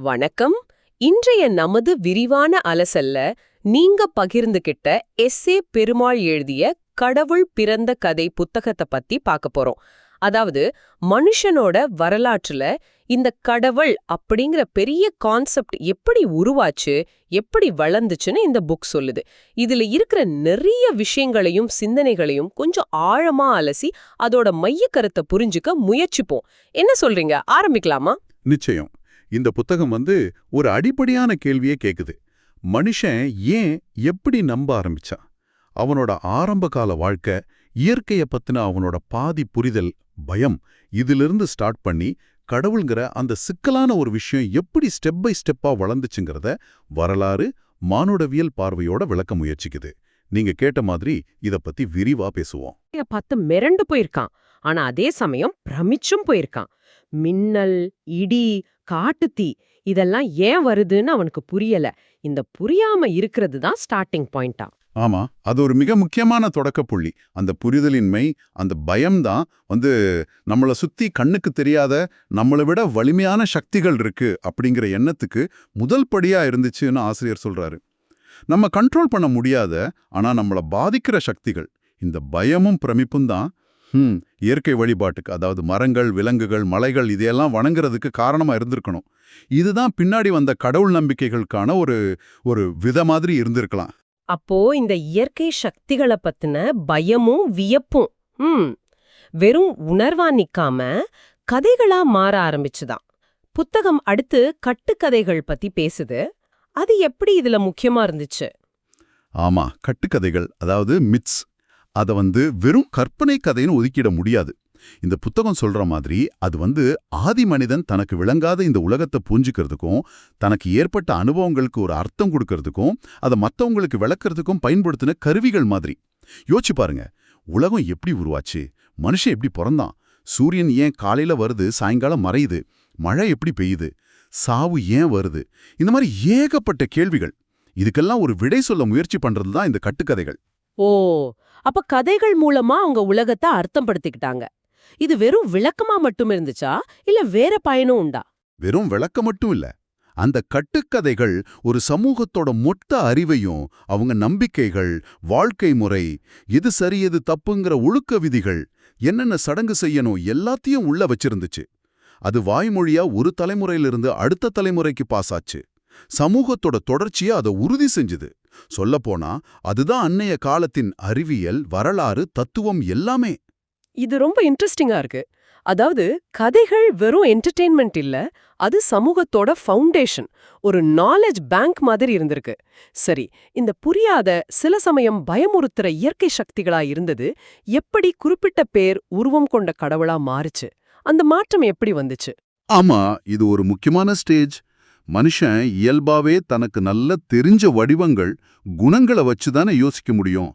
வணக்கம். இன்றைய நமது விரிவான அலசல்ல நீங்க பகிர்ந்துகிட்ட எஸ்ஏ பெருமாள் எழுதிய கடவுள் பிறந்த கதை புத்தகத்தை பத்தி பார்க்க போறோம். அதாவது மனுஷனோட வரலாற்றுல இந்த கடவுள் அப்படிங்கிற பெரிய கான்செப்ட் எப்படி உருவாச்சு எப்படி வளர்ந்துச்சுன்னு இந்த புக் சொல்லுது. இதுல இருக்கிற நிறைய விஷயங்களையும் சிந்தனைகளையும் கொஞ்சம் ஆழமா அலசி அதோட மைய கருத்தை புரிஞ்சுக்க முயற்சிப்போம். என்ன சொல்றீங்க? ஆரம்பிக்கலாமா? நிச்சயம். இந்த புத்தகம் வந்து ஒரு அடிப்படையான கேள்வியே கேக்குது. மனுஷன் ஏன் எப்படி நம்ப ஆரம்பிச்சான்? அவனோட ஆரம்ப கால வாழ்க்கை இயற்கைய பத்தின அவனோட பாதி புரிதல் பயம் இதிலிருந்து ஸ்டார்ட் பண்ணி கடவுள்ங்கிற அந்த சிக்கலான ஒரு விஷயம் எப்படி ஸ்டெப் பை ஸ்டெப்பா வளர்ந்துச்சுங்கிறத வரலாறு மானுடவியல் பார்வையோட விளக்க முயற்சிக்குது. நீங்க கேட்ட மாதிரி இத பத்தி விரிவா பேசுவோம். பார்த்து மிரண்டு போயிருக்கான். ஆனா அதே சமயம் பிரமிச்சும் போயிருக்கான். மின்னல் இடி காட்டுத்தீ. இதெல்லாம் ஏன் வருதுன்னு அவனுக்கு புரியல. இந்த புரியாம இருக்கிறது தான் ஸ்டார்டிங் பாயிண்டா ஆமா அது ஒரு மிக முக்கியமான தொடக்க புள்ளி. அந்த புரிதலின்மை அந்த பயம்தான் வந்து நம்மள சுத்தி கண்ணுக்கு தெரியாத நம்மளை விட வலிமையான சக்திகள் இருக்கு அப்படிங்கிற எண்ணத்துக்கு முதல் படியா இருந்துச்சுன்னு ஆசிரியர் சொல்றாரு. நம்ம கண்ட்ரோல் பண்ண முடியாத ஆனா நம்மள பாதிக்கிற சக்திகள் இந்த பயமும் பிரமிப்பும் தான் ஹம் இயற்கை வழிபாட்டுக்கு அதாவது மரங்கள் விலங்குகள் மலைகள் இதையெல்லாம் வணங்குறதுக்கு காரணமா இருந்திருக்கணும். இதுதான் பின்னாடி வந்த கடவுள் நம்பிக்கைகளுக்கான ஒரு ஒரு வித மாதிரி இருந்திருக்கலாம். அப்போ இந்த இயற்கை சக்திகளை பத்தின பயமும் வியப்பும் ம் வெறும் உணர்வா நிக்காம கதைகளா மாற ஆரம்பிச்சுதான். புத்தகம் அடுத்து கட்டுக்கதைகள் பத்தி பேசுது. அது எப்படி இதுல முக்கியமா இருந்துச்சு? ஆமா கட்டுக்கதைகள் அதாவது மித்ஸ் அதை வந்து வெறும் கற்பனை கதைன்னு ஒதுக்கிட முடியாது. இந்த புத்தகம் சொல்ற மாதிரி அது வந்து ஆதி மனிதன் தனக்கு விளங்காத இந்த உலகத்தை புரிஞ்சுக்கிறதுக்கும் தனக்கு ஏற்பட்ட அனுபவங்களுக்கு ஒரு அர்த்தம் கொடுக்கறதுக்கும் அதை மத்தவங்களுக்கு விளக்குறதுக்கும் பயன்படுத்தின கருவிகள் மாதிரி. யோசிச்சு பாருங்க உலகம் எப்படி உருவாச்சு? மனுஷன் எப்படி பிறந்தான்? சூரியன் ஏன் காலையில வருது சாயங்காலம் மறையுது? மழை எப்படி பெய்யுது? சாவு ஏன் வருது? இந்த மாதிரி ஏகப்பட்ட கேள்விகள். இதுக்கெல்லாம் ஒரு விடை சொல்ல முயற்சி பண்றது தான் இந்த கட்டுக்கதைகள். ஓ அப்ப கதைகள் மூலமா அவங்க உலகத்தை அர்த்தம் படுத்திக்கிட்டாங்க இது வெறும் விளக்கமா மட்டும் இருந்துச்சா? இல்ல வேற பயனும் உண்டா? வெறும் விளக்கம் மட்டும் இல்ல. அந்த கட்டுக்கதைகள் ஒரு சமூகத்தோட மொத்த அறிவையும் அவங்க நம்பிக்கைகள் வாழ்க்கை முறை எது சரி எது தப்புங்கிற ஒழுக்க விதிகள் என்னென்ன சடங்கு செய்யணும் எல்லாத்தையும் உள்ள வச்சிருந்துச்சு. அது வாய்மொழியா ஒரு தலைமுறையிலிருந்து அடுத்த தலைமுறைக்கு பாஸ் ஆச்சு. சமூகத்தோட தொடர்ச்சியா அதை உறுதி செஞ்சுது. சொல்லப்போனா அதுதான் அன்னைய காலத்தின் அறிவியல் வரலாறு தத்துவம் எல்லாமே. இது ரொம்ப இன்ட்ரெஸ்டிங்கா இருக்கு. அதாவது கதைகள் வெறும் என்டர்டெயின்மெண்ட் இல்ல அது சமூகத்தோட ஃபவுண்டேஷன் ஒரு நாலேஜ் பேங்க் மாதிரி இருந்திருக்கு. சரி இந்த புரியாத சில சமயம் பயமுறுத்துற இயற்கை சக்திகளா இருந்தது எப்படி குறிப்பிட்ட பேர் உருவம் கொண்ட கடவுளா மாறுச்சு அந்த மாற்றம் எப்படி வந்துச்சு? ஆமா இது ஒரு முக்கியமான ஸ்டேஜ் மனுஷன் இயல்பாவே தனக்கு நல்ல தெரிஞ்ச வடிவங்கள் குணங்களை வச்சுதானே யோசிக்க முடியும்.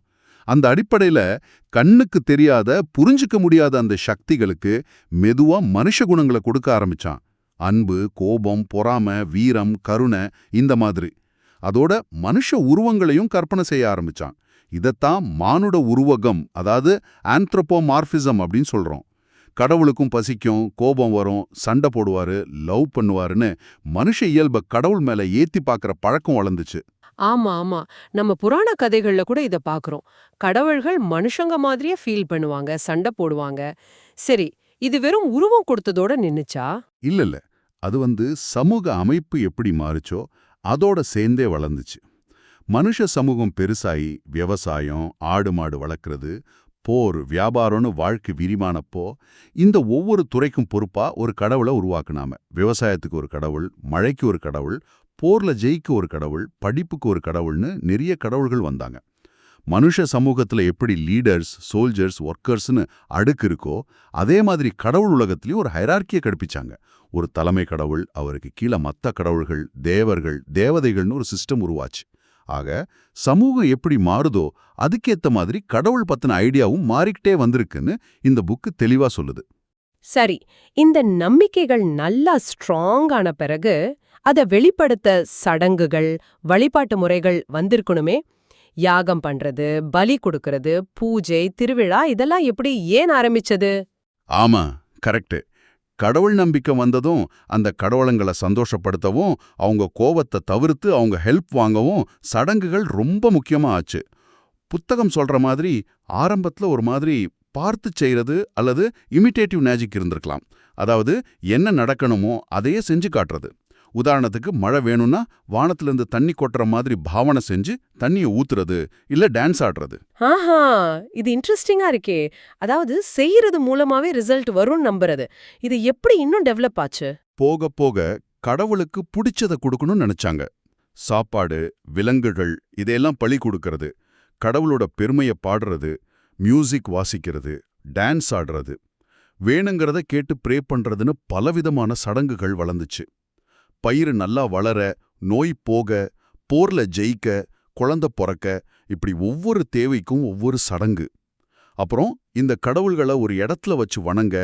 அந்த அடிப்படையில கண்ணுக்கு தெரியாத புரிஞ்சுக்க முடியாத அந்த சக்திகளுக்கு மெதுவா மனுஷ குணங்களை கொடுக்க ஆரம்பிச்சான். அன்பு கோபம் பொறாம வீரம் கருணை இந்த மாதிரி. அதோட மனுஷ உருவங்களையும் கற்பனை செய்ய ஆரம்பிச்சான். இதத்தான் மானுட உருவகம் அதாவது ஆந்த்ரோபோமார்பிசம் அப்படின்னு சொல்றோம். கடவுளுக்கும் பசிக்கும் கோபம் வரும் சண்டை போடுவாரு லவ் பண்ணுவாருன்னு மனுஷ இயல்பை கடவுள் மேல ஏத்தி பார்க்கற பழக்கம் வளர்ந்துச்சு. ஆமா ஆமா. நம்ம புராண கதைகள்ல கூட இத பாக்குறோம். கடவுள்கள் மனுஷங்க மாதிரியே ஃபீல் பண்ணுவாங்க சண்டை போடுவாங்க. சரி இது வெறும் உருவம் கொடுத்ததோட நின்னுச்சா? இல்ல இல்ல. அது வந்து சமூக அமைப்பு எப்படி மாறுச்சோ அதோட சேர்ந்தே வளர்ந்துச்சு. மனுஷ சமூகம் பெருசாயி விவசாயம் ஆடு மாடு வளர்க்கறது போர் வியாபாரம்னு வாழ்க்கை விரிமானப்போ இந்த ஒவ்வொரு துறைக்கும் பொறுப்பா ஒரு கடவுளை உருவாக்குனாம விவசாயத்துக்கு ஒரு கடவுள் மழைக்கு ஒரு கடவுள் போர்ல ஜெயிக்க ஒரு கடவுள் படிப்புக்கு ஒரு கடவுள்னு நிறைய கடவுள்கள் வந்தாங்க. மனுஷ சமூகத்துல எப்படி லீடர்ஸ் சோல்ஜர்ஸ் ஒர்க்கர்ஸ்னு அடுக்கு இருக்கோ அதே மாதிரி கடவுள் உலகத்திலயும் ஒரு ஹைரார்க்கியை கற்பிச்சாங்க. ஒரு தலைமை கடவுள் அவருக்கு கீழே மத்த கடவுள்கள் தேவர்கள் தேவதைகள்னு ஒரு சிஸ்டம் உருவாச்சு. ஆக சமூகம் எப்படி மாறுதோ அதுக்கேத்த மாதிரி கடவுள் பத்தின ஐடியாவும் மாறிக்கிட்டே வந்திருக்குன்னு இந்த புக்கு தெளிவா சொல்லுது. சரி இந்த நம்பிக்கைகள் நல்லா ஸ்ட்ராங் ஆன பிறகு அத வெளிப்படுத்த சடங்குகள் வழிபாட்டு முறைகள் வந்திருக்கணுமே. யாகம் பண்றது பலி கொடுக்கறது பூஜை திருவிழா இதெல்லாம் எப்படி ஏன் ஆரம்பிச்சது? ஆமா கரெக்ட் கடவுள் நம்பிக்கை வந்ததும் அந்த கடவுளங்களை சந்தோஷப்படுத்தவும் அவங்க கோவத்தை தவிர்த்து அவங்க ஹெல்ப் வாங்கவும் சடங்குகள் ரொம்ப முக்கியமா ஆச்சு. புத்தகம் சொல்ற மாதிரி ஆரம்பத்துல ஒரு மாதிரி பார்த்து செய்யறது அல்லது இமிட்டேட்டிவ் மேஜிக் இருந்திருக்கலாம். அதாவது என்ன நடக்கணுமோ அதையே செஞ்சு காட்டுறது. உதாரணத்துக்கு மழை வேணும்னா வானத்திலிருந்து தண்ணி கொட்டுற மாதிரி பாவனை செஞ்சு தண்ணியை ஊத்துறது இல்ல டான்ஸ் ஆடுறது. ஆஹா இது இன்ட்ரெஸ்டிங்கா இருக்கே. அதாவது செய்யறது மூலமாவே ரிசல்ட் வரும்னு நம்புறது. இது எப்படி இன்னும் டெவலப் ஆச்சு? போக போக கடவுளுக்கு பிடிச்சத கொடுக்கணும்னு நினைச்சாங்க. சாப்பாடு விலங்குகள் இதையெல்லாம் பழி கொடுக்கறது கடவுளோட பெருமையை பாடுறது மியூசிக் வாசிக்கிறது டான்ஸ் ஆடுறது. வேணுங்கிறத கேட்டு ப்ரே பண்றதுன்னு பலவிதமான சடங்குகள் வளர்ந்துச்சு. பயிர் நல்லா வளர நோய் போக போர்ல ஜெயிக்க குழந்த பொறக்க இப்படி ஒவ்வொரு தேவைக்கும் ஒவ்வொரு சடங்கு. அப்புறம் இந்த கடவுள்களை ஒரு இடத்துல வச்சு வணங்க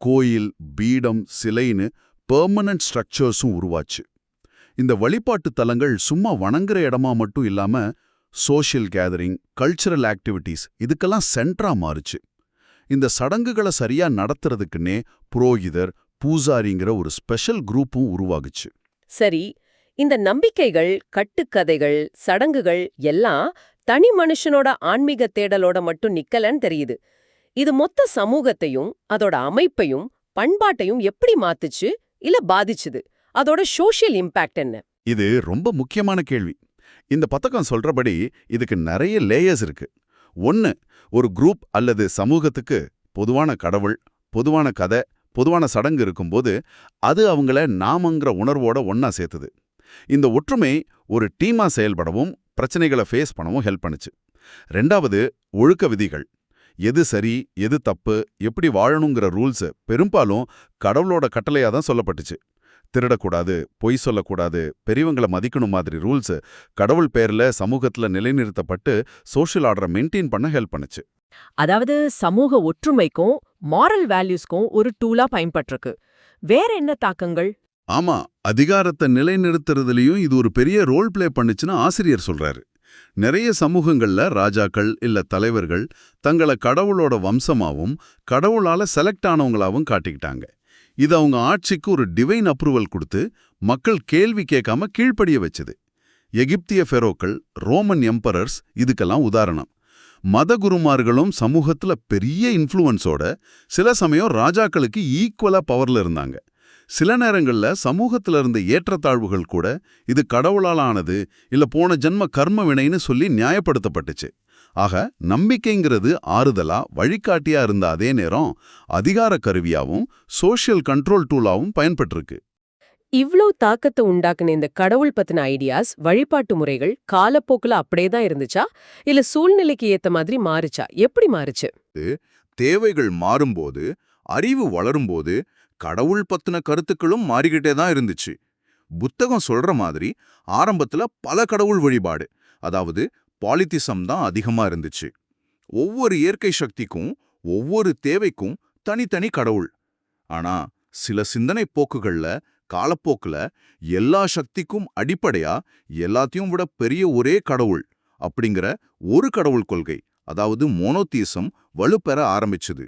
கோயில் பீடம் சிலைன்னு பெர்மனன்ட் ஸ்ட்ரக்சர்ஸும் உருவாச்சு. இந்த வழிபாட்டு தலங்கள் சும்மா வணங்குற இடமா மட்டும் இல்லாம சோஷியல் கேதரிங் கல்ச்சரல் ஆக்டிவிட்டீஸ் இதுக்கெல்லாம் சென்ட்ரா மாறுச்சு. இந்த சடங்குகளை சரியா நடத்துறதுக்குன்னே புரோகிதர் பூசாரிங்கிற ஒரு ஸ்பெஷல் குரூப்பும் உருவாகுச்சு. சரி இந்த நம்பிக்கைகள் கட்டுக்கதைகள் சடங்குகள் எல்லாம் தனி மனுஷனோட ஆன்மீக தேடலோட மட்டும் நிக்கலன்னு தெரியுது. இது மொத்த சமூகத்தையும் அதோட அமைப்பையும் பண்பாட்டையும் எப்படி மாத்துச்சு இல்ல பாதிச்சுது? அதோட சோஷியல் இம்பாக்ட் என்ன? இது ரொம்ப முக்கியமான கேள்வி. இந்த பத்தகம் சொல்றபடி இதுக்கு நிறைய லேயர்ஸ் இருக்கு. ஒன்னு ஒரு குரூப் அல்லது சமூகத்துக்கு பொதுவான கடவுள் பொதுவான கதை பொதுவான சடங்கு இருக்கும்போது அது அவங்கள நாமங்கிற உணர்வோட ஒன்றா சேர்த்துது. இந்த ஒற்றுமை ஒரு டீமா செயல்படவும் பிரச்சனைகளை ஃபேஸ் பண்ணவும் ஹெல்ப் பண்ணுச்சு. ரெண்டாவது ஒழுக்க விதிகள். எது சரி எது தப்பு எப்படி வாழணுங்கிற ரூல்ஸு பெரும்பாலும் கடவுளோட கட்டளையா தான் சொல்லப்பட்டுச்சு. திருடக்கூடாது பொய் சொல்லக்கூடாது பெரியவங்களை மதிக்கணும் மாதிரி ரூல்ஸு கடவுள் பேர்ல சமூகத்துல நிலைநிறுத்தப்பட்டு சோஷியல் ஆர்டரை மெயின்டைன் பண்ண ஹெல்ப் பண்ணுச்சு. அதாவது சமூக ஒற்றுமைக்கும் மாரல் வேல்யூஸ்க்கும் ஒரு டூலா பயன்பட்டிருக்கு. வேற என்ன தாக்கங்கள்? ஆமா அதிகாரத்தை நிலைநிறுத்துறதுலயும் இது ஒரு பெரிய ரோல் பிளே பண்ணுச்சுன்னு ஆசிரியர் சொல்றாரு. நிறைய சமூகங்கள்ல ராஜாக்கள் இல்ல தலைவர்கள் தங்களை கடவுளோட வம்சமாவும் கடவுளால செலக்ட் ஆனவங்களாவும் காட்டிக்கிட்டாங்க. இது அவங்க ஆட்சிக்கு ஒரு டிவைன் அப்ரூவல் கொடுத்து மக்கள் கேள்வி கேட்காம கீழ்ப்படிய வச்சது. எகிப்திய ஃபெரோக்கள் ரோமன் எம்பரர்ஸ் இதுக்கெல்லாம் உதாரணம். மத குருமார்களும் சமூகத்துல பெரிய இன்ஃப்ளூவன்ஸோட சில சமயம் ராஜாக்களுக்கு ஈக்குவலா பவர்ல இருந்தாங்க. சில நேரங்கள்ல சமூகத்துல இருந்த ஏற்றத்தாழ்வுகள் கூட இது கடவுளால் ஆனது இல்ல போன ஜென்ம கர்ம வினைன்னு சொல்லி நியாயப்படுத்தப்பட்டுச்சு. ஆக நம்பிக்கைங்கிறது ஆறுதலா வழிகாட்டியா இருந்த அதே நேரம் அதிகார கருவியாவும் சோஷியல் கண்ட்ரோல் டூலாவும் பயன்பட்டிருக்கு. இவ்ளோ தாக்கத்தை உண்டாக்குன இந்த கடவுள் பத்தின ஐடியாஸ் வழிபாட்டு முறைகள் காலப்போக்குல அப்படியே தான் இருந்துச்சா? இல்ல சூழ்நிலைக்கு ஏத்த மாதிரி மாறுச்சா? எப்படி மாறுச்சு? தேவைகள் மாறும்போது அறிவு வளரும்போது கடவுள் பத்தின கருத்துக்களும் மாறிக்கிட்டே தான் இருந்துச்சு. புத்தகம் சொல்ற மாதிரி ஆரம்பத்துல பல கடவுள் வழிபாடு அதாவது பாலித்திசம் தான் அதிகமா இருந்துச்சு. ஒவ்வொரு இயற்கை சக்திக்கும் ஒவ்வொரு தேவைக்கும் தனித்தனி கடவுள். ஆனா சில சிந்தனை போக்குகள்ல காலப்போக்குல எல்லா சக்திக்கும் அடிப்படையா எல்லாத்தையும் விட பெரிய ஒரே கடவுள் அப்படிங்கிற ஒரு கடவுள் கொள்கை அதாவது மோனோத்தீசம் வலுப்பெற ஆரம்பிச்சுது.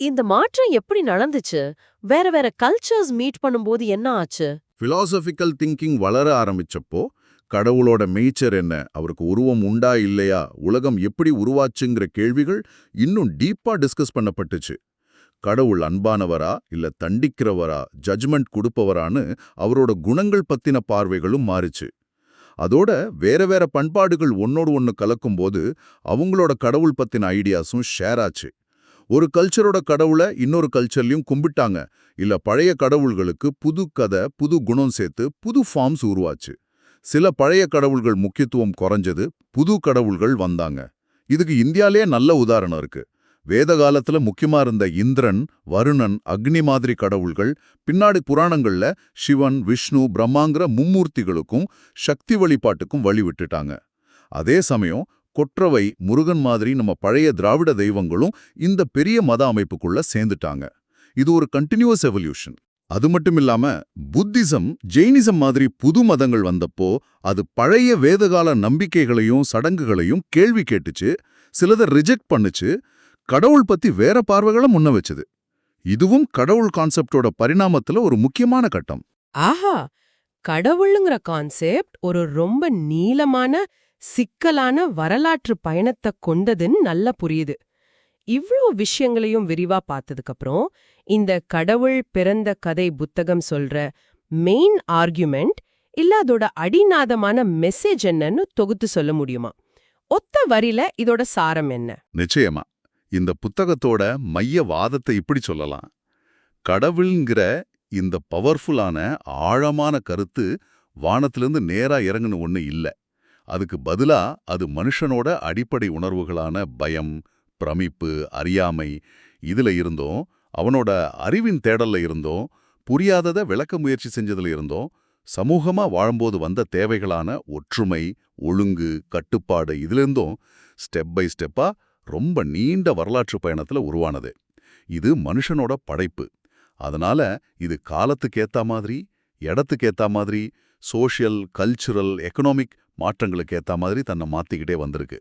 இந்த மாற்றம் எப்படி நடந்துச்சு? வேற வேற கல்ச்சர்ஸ் மீட் பண்ணும்போது என்ன ஆச்சு? பிலாசபிக்கல் திங்கிங் வளர ஆரம்பிச்சப்போ கடவுளோட மெய்ச்சர் என்ன அவருக்கு உருவம் உண்டா இல்லையா உலகம் எப்படி உருவாச்சுங்கிற கேள்விகள் இன்னும் டீப்பா டிஸ்கஸ் பண்ணப்பட்டுச்சு. கடவுள் அன்பானவரா இல்ல தண்டிக்கிறவரா ஜட்ஜ்மெண்ட் கொடுப்பவரான்னு அவரோட குணங்கள் பத்தின பார்வைகளும் மாறுச்சு. அதோட வேற வேற பண்பாடுகள் ஒன்னோடு ஒன்னு கலக்கும்போது அவங்களோட கடவுள் பத்தின ஐடியாஸும் ஷேர் ஆச்சு. ஒரு கல்ச்சரோட கடவுளை இன்னொரு கல்ச்சர்லயும் கும்பிட்டாங்க. இல்ல பழைய கடவுள்களுக்கு புது கதை புது குணம் சேர்த்து புது ஃபார்ம்ஸ் உருவாச்சு. சில பழைய கடவுள்கள் முக்கியத்துவம் குறைஞ்சது புது கடவுள்கள் வந்தாங்க. இதுக்கு இந்தியாலே நல்ல உதாரணம் இருக்கு. வேத காலத்துல முக்கியமா இருந்த இந்திரன் வருணன் அக்னி மாதிரி கடவுள்கள் பின்னாடி புராணங்கள்ல சிவன் விஷ்ணு பிரம்மாங்கிற மும்மூர்த்திகளுக்கும் சக்தி வழிபாட்டுக்கும் வழி விட்டுட்டாங்க. அதே சமயம் கொற்றவை முருகன் மாதிரி நம்ம பழைய திராவிட தெய்வங்களும் இந்த பெரிய மத அமைப்புக்குள்ள சேர்ந்துட்டாங்க. இது ஒரு கண்டினியூஸ் எவல்யூஷன் அது மட்டும் இல்லாம புத்திசம் ஜெயினிசம் மாதிரி புது மதங்கள் வந்தப்போ அது பழைய வேதகால நம்பிக்கைகளையும் சடங்குகளையும் கேள்வி கேட்டுச்சு சிலதை ரிஜெக்ட் பண்ணுச்சு கடவுள் பத்தி வேற பார்வைகளை முன்ன வச்சுது. இதுவும் கடவுள் கான்செப்டோட பரிணாமத்துல ஒரு முக்கியமான கட்டம். ஆஹா! கடவுளுங்கிற கான்செப்ட் ஒரு ரொம்ப நீளமான சிக்கலான வரலாற்று பயணத்தை கொண்டதுன்னு நல்லா புரியுது. இவ்ளோ விஷயங்களையும் விரிவா பார்த்ததுக்கு அப்புறம் இந்த கடவுள் பிறந்த கதை புத்தகம் சொல்ற மெயின் ஆர்குமெண்ட் இல்ல அதோட அடிநாதமான மெசேஜ் என்னன்னு தொகுத்து சொல்ல முடியுமா? ஒத்த வரியில இதோட சாரம் என்ன? நிச்சயமா. இந்த புத்தகத்தோட மைய வாதத்தை இப்படி சொல்லலாம். கடவுள்ங்கிற இந்த பவர்ஃபுல்லான ஆழமான கருத்து வானத்திலிருந்து நேரா இறங்குன ஒண்ணு இல்ல. அதுக்கு பதிலா அது மனுஷனோட அடிப்படை உணர்வுகளான பயம் பிரமிப்பு அறியாமை இதுல இருந்தோம் அவனோட அறிவின் தேடல்ல இருந்தோம் புரியாதத விளக்க முயற்சி செஞ்சதுல இருந்தோம் சமூகமா வாழும்போது வந்த தேவைகளான ஒற்றுமை ஒழுங்கு கட்டுப்பாடு இதிலிருந்தும் ஸ்டெப் பை ஸ்டெப்பா ரொம்ப நீண்ட வரலாற்று பயணத்துல உருவானது. இது மனுஷனோட படைப்பு. அதனால இது காலத்துக்கு ஏத்த மாதிரி இடத்துக்கு ஏத்த மாதிரி சோஷியல் கல்ச்சுரல் எக்கனாமிக் மாற்றங்களுக்கு ஏத்த மாதிரி தன்னை மாத்திக்கிட்டே வந்திருக்கு.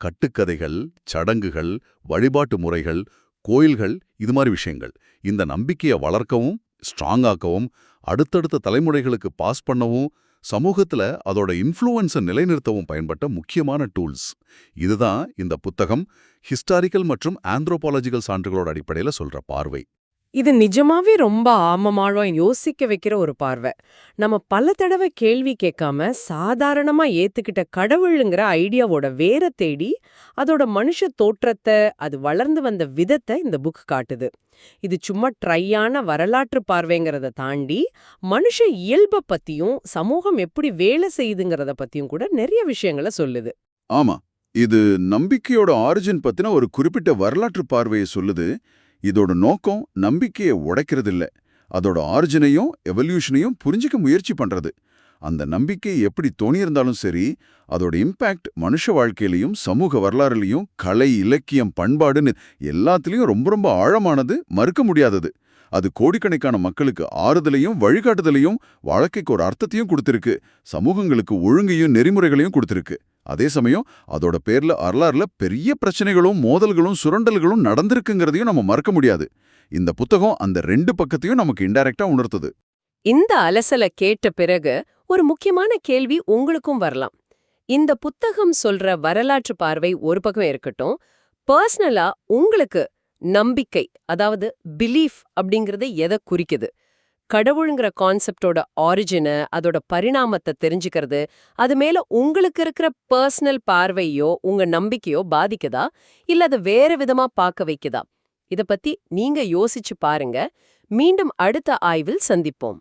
கட்டுக்கதைகள் சடங்குகள் வழிபாட்டு முறைகள் கோயில்கள் இது மாதிரி விஷயங்கள். இந்த நம்பிக்கையை வளர்க்கவும் ஸ்ட்ராங்காக்கவும் அடுத்தடுத்த தலைமுறைகளுக்கு பாஸ் பண்ணவும் சமூகத்துல அதோட இன்ஃப்ளூவன்ஸை நிலைநிறுத்தவும் பயன்பட்ட முக்கியமான டூல்ஸ் இதுதான் இந்த புத்தகம் ஹிஸ்டாரிக்கல் மற்றும் ஆந்த்ரோபாலஜிக்கல் சான்றுகளோட அடிப்படையில சொல்ற பார்வை. இது நிஜமாவே ரொம்ப ஆமமாழம் யோசிக்க வைக்கிற ஒரு பார்வை. நம்ம பல தடவை கேள்வி கேட்காம சாதாரணமா ஏத்துக்கிட்ட கடவுளுங்கிற ஐடியாவோட வேற தேடி அதோட மனுஷ தோற்றத்தை அது வளர்ந்து வந்த விதத்தை இந்த புக் காட்டுது. இது சும்மா ட்ரையான வரலாற்று பார்வைங்கிறத தாண்டி மனுஷ இயல்பை பத்தியும் சமூகம் எப்படி வேலை செய்யுதுங்கிறத பத்தியும் கூட நிறைய விஷயங்களை சொல்லுது. ஆமா இது நம்பிக்கையோட ஆரிஜின் பத்தின ஒரு குறிப்பிட்ட வரலாற்று பார்வையை சொல்லுது. இதோட நோக்கம் நம்பிக்கையை உடைக்கிறது இல்ல அதோட ஆரிஜினையும் எவல்யூஷனையும் புரிஞ்சிக்க முயற்சி பண்றது. அந்த நம்பிக்கை எப்படி தோணியிருந்தாலும் சரி அதோட இம்பேக்ட் மனுஷ வாழ்க்கையிலையும் சமூக வரலாறுலையும் கலை இலக்கியம் பண்பாடுன்னு எல்லாத்துலயும் ரொம்ப ரொம்ப ஆழமானது மறுக்க முடியாதது. அது கோடிக்கணக்கான மக்களுக்கு ஆறுதலையும் வழிகாட்டுதலையும் வாழ்க்கைக்கு ஒரு அர்த்தத்தையும் கொடுத்திருக்கு. சமூகங்களுக்கு ஒழுங்கையும் நெறிமுறைகளையும் கொடுத்திருக்கு. அதே சமயம் அதோட பேர்ல வரலாறுல பெரிய பிரச்சனைகளும் மோதல்களும் சுரண்டல்களும் நடந்திருக்குங்கிறதையும் நம்ம மறக்க முடியாது. இந்த புத்தகம் அந்த ரெண்டு பக்கத்தையும் நமக்கு இன்டைரக்டா உணர்த்துது. இந்த அலசலை கேட்ட பிறகு ஒரு முக்கியமான கேள்வி உங்களுக்கும் வரலாம். இந்த புத்தகம் சொல்ற வரலாற்று பார்வை ஒரு பக்கம் இருக்கட்டும் பர்சனலா உங்களுக்கு நம்பிக்கை அதாவது பிலீஃப் அப்படிங்கறது எதை குறிக்குது? கடவுளுங்கிற கான்செப்டோட ஆரிஜினு அதோட பரிணாமத்தை தெரிஞ்சுக்கிறது அது மேல உங்களுக்கு இருக்கிற பர்சனல் பார்வையோ உங்க நம்பிக்கையோ பாதிக்குதா? இல்ல அது வேற விதமா பார்க்க வைக்குதா? இத பத்தி நீங்க யோசிச்சு பாருங்க. மீண்டும் அடுத்த ஆய்வில் சந்திப்போம்.